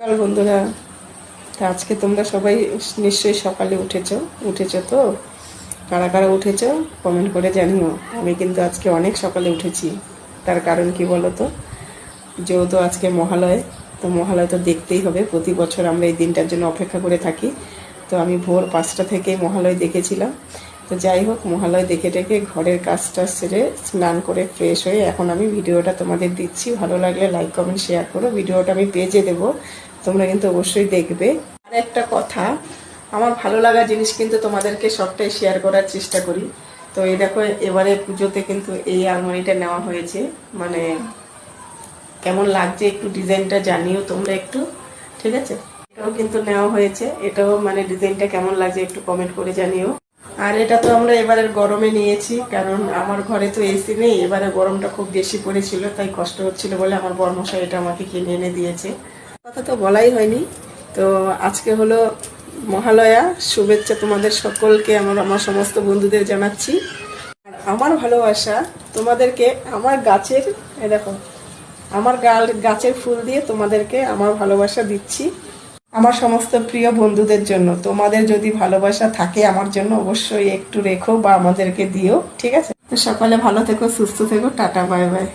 সকাল বন্ধুরা, আজকে তোমরা সবাই নিশ্চয়ই সকালে উঠেছো। উঠেছো তো? কারা কারা উঠেছো? কমেন্ট করে জানিও। আমি কিন্তু আজকে অনেক সকালে উঠেছি। তার কারণ কি বলো তো যেহেতু আজকে মহালয়, তো মহালয় তো দেখতেই হবে। প্রতি বছর আমরা এই দিনটার জন্য অপেক্ষা করে থাকি। তো আমি ভোর পাঁচটা থেকেই মহালয় দেখেছিলাম। তো যাই হোক, মহালয় দেখে টেকে ঘরের কাজটা সেরে স্নান করে ফ্রেশ হয়ে এখন আমি ভিডিওটা তোমাদের দিচ্ছি। ভালো লাগলে লাইক কমেন্ট শেয়ার করো। ভিডিওটা আমি পেজে দেবো। তোমরা কিন্তু অবশ্যই দেখবে। আর একটা কথা, আমার ভালো লাগা জিনিস কিন্তু তোমাদেরকে সবটাই শেয়ার করার চেষ্টা করি। তো এই দেখো, এবারে পুজোতে কিন্তু এই আলমারিটা নেওয়া হয়েছে। মানে কেমন লাগছে একটু ডিজাইনটা জানিও তোমরা একটু, ঠিক আছে? এটাও কিন্তু নেওয়া হয়েছে। এটাও মানে ডিজাইনটা কেমন লাগছে একটু কমেন্ট করে জানিও। আর এটা তো আমরা এবারের গরমে নিয়েছি, কারণ আমার ঘরে তো এসি নেই। এবারে গরমটা খুব বেশি পড়েছিল, তাই কষ্ট হচ্ছিল বলে আমার বর্মশাই এটা আমাকে কিনে এনে দিয়েছে। কথা তো বলাই হয়নি। তো আজকে হলো মহালয়া, শুভেচ্ছা তোমাদের সকলকে, আমার আমার সমস্ত বন্ধুদের জানাচ্ছি। আর আমার ভালোবাসা তোমাদেরকে আমার গাছের দেখো, আমার গাল, গাছের ফুল দিয়ে তোমাদেরকে আমার ভালোবাসা দিচ্ছি। আমার সমস্ত প্রিয় বন্ধুদের জন্য, তোমাদের যদি ভালোবাসা থাকে আমার জন্য, অবশ্যই একটু রেখো বা আমাদেরকে দিও, ঠিক আছে? তো সকালে ভালো থেকো, সুস্থ থেকো, টাটা, বাই বাই।